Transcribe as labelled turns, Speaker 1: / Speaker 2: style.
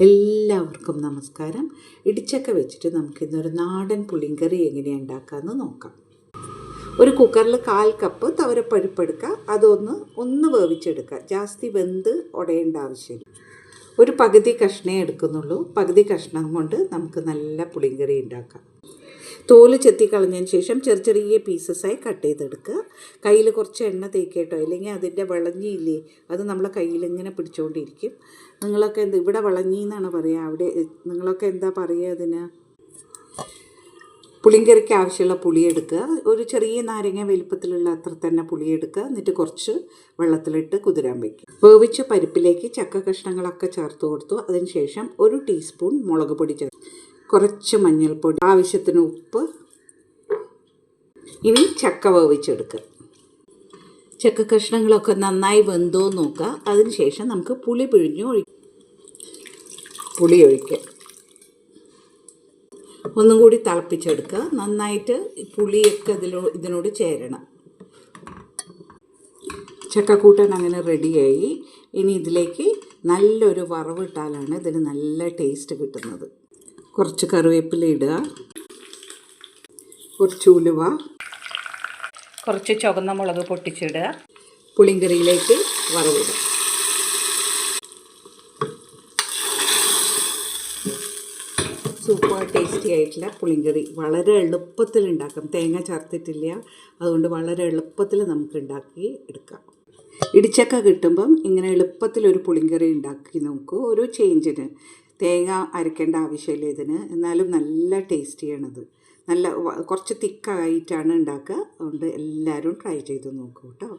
Speaker 1: എല്ലാവർക്കും നമസ്കാരം. ഇടിച്ചക്ക വെച്ചിട്ട് നമുക്കിന്നൊരു നാടൻ പുളിങ്കറി എങ്ങനെയാണ് ഉണ്ടാക്കാമെന്ന് നോക്കാം. ഒരു കുക്കറിൽ കാൽ കപ്പ് തവരപ്പരിപ്പ് എടുക്കുക. അതൊന്ന് ഒന്ന് വേവിച്ചെടുക്കുക. ജാസ്തി വെന്ത് ഉടയേണ്ട ആവശ്യമില്ല ഒരു പകുതി കഷ്ണേ എടുക്കുന്നുള്ളൂ. പകുതി കഷ്ണം കൊണ്ട് നമുക്ക് നല്ല പുളിങ്കറി ഉണ്ടാക്കാം. തോൽ ചെത്തി കളഞ്ഞതിന് ശേഷം ചെറിയ ചെറിയ പീസസായി കട്ട് ചെയ്തെടുക്കുക. കയ്യിൽ കുറച്ച് എണ്ണ തേക്കേട്ടോ? അല്ലെങ്കിൽ അതിന്റെ വിളഞ്ഞിയില്ലേ അത് നമ്മളെ കയ്യിൽ ഇങ്ങനെ പിടിച്ചുകൊണ്ടിരിക്കും നിങ്ങളൊക്കെ എന്ത് ഇവിടെ വിളഞ്ഞി എന്നാണ് പറയുക? അവിടെ നിങ്ങളൊക്കെ എന്താ പറയുക അതിന്? പുളിങ്കറിക്ക് ആവശ്യമുള്ള പുളി എടുക്കുക. ഒരു ചെറിയ നാരങ്ങ വലിപ്പത്തിലുള്ള അത്ര തന്നെ പുളി എടുക്കുക. എന്നിട്ട് കുറച്ച് വെള്ളത്തിലിട്ട് കുതിരാൻ വയ്ക്കുക. വേവിച്ച പരിപ്പിലേക്ക് ചക്ക കഷ്ണങ്ങളൊക്കെ ചേർത്ത് കൊടുത്തു. അതിനുശേഷം ഒരു ടീസ്പൂൺ മുളക് പൊടി ചേർത്ത് കുറച്ച് മഞ്ഞൾപ്പൊടി ആവശ്യത്തിന് ഉപ്പ് ഇനി ചക്ക വേവിച്ചെടുക്കുക. ചക്ക കഷ്ണങ്ങളൊക്കെ നന്നായി വെന്തോ നോക്കുക. അതിനുശേഷം നമുക്ക് പുളി പിഴിഞ്ഞ് ഒഴി പുളി ഒഴിക്കുക. ഒന്നും കൂടി തിളപ്പിച്ചെടുക്കുക. നന്നായിട്ട് പുളിയൊക്കെ ഇതിലോ ഇതിനോട് ചേരണം. ചക്കക്കൂട്ടൻ അങ്ങനെ റെഡിയായി. ഇനി ഇതിലേക്ക് നല്ലൊരു വറവിട്ടാലാണ് ഇതിന് നല്ല ടേസ്റ്റ് കിട്ടുന്നത്. കുറച്ച് കറിവേപ്പില ഇടുക. കുറച്ച് ഉലുവ. കുറച്ച് ചുവന്ന മുളക് പൊട്ടിച്ചിടുക. പുളിങ്കറിയിലേക്ക് വറവിടുക. സൂപ്പർ ടേസ്റ്റി ആയിട്ടുള്ള പുളിങ്കറി. വളരെ എളുപ്പത്തിൽ ഉണ്ടാക്കാം. തേങ്ങ ചേർത്തിട്ടില്ല അതുകൊണ്ട് വളരെ എളുപ്പത്തിൽ നമുക്ക് ഉണ്ടാക്കി എടുക്കാം. ഇടിച്ചക്ക കിട്ടുമ്പം ഇങ്ങനെ എളുപ്പത്തിൽ ഒരു പുളിങ്കറി ഉണ്ടാക്കി നോക്കൂ. ഒരു ചേഞ്ചിന് തേങ്ങ അരക്കേണ്ട ആവശ്യമില്ല ഇതിന്. എന്നാലും നല്ല ടേസ്റ്റിയാണിത്. നല്ല കുറച്ച് തിക്കായിട്ടാണ് ഉണ്ടാക്കുക. അതുകൊണ്ട് എല്ലാവരും ട്രൈ ചെയ്ത് നോക്കൂ കേട്ടോ.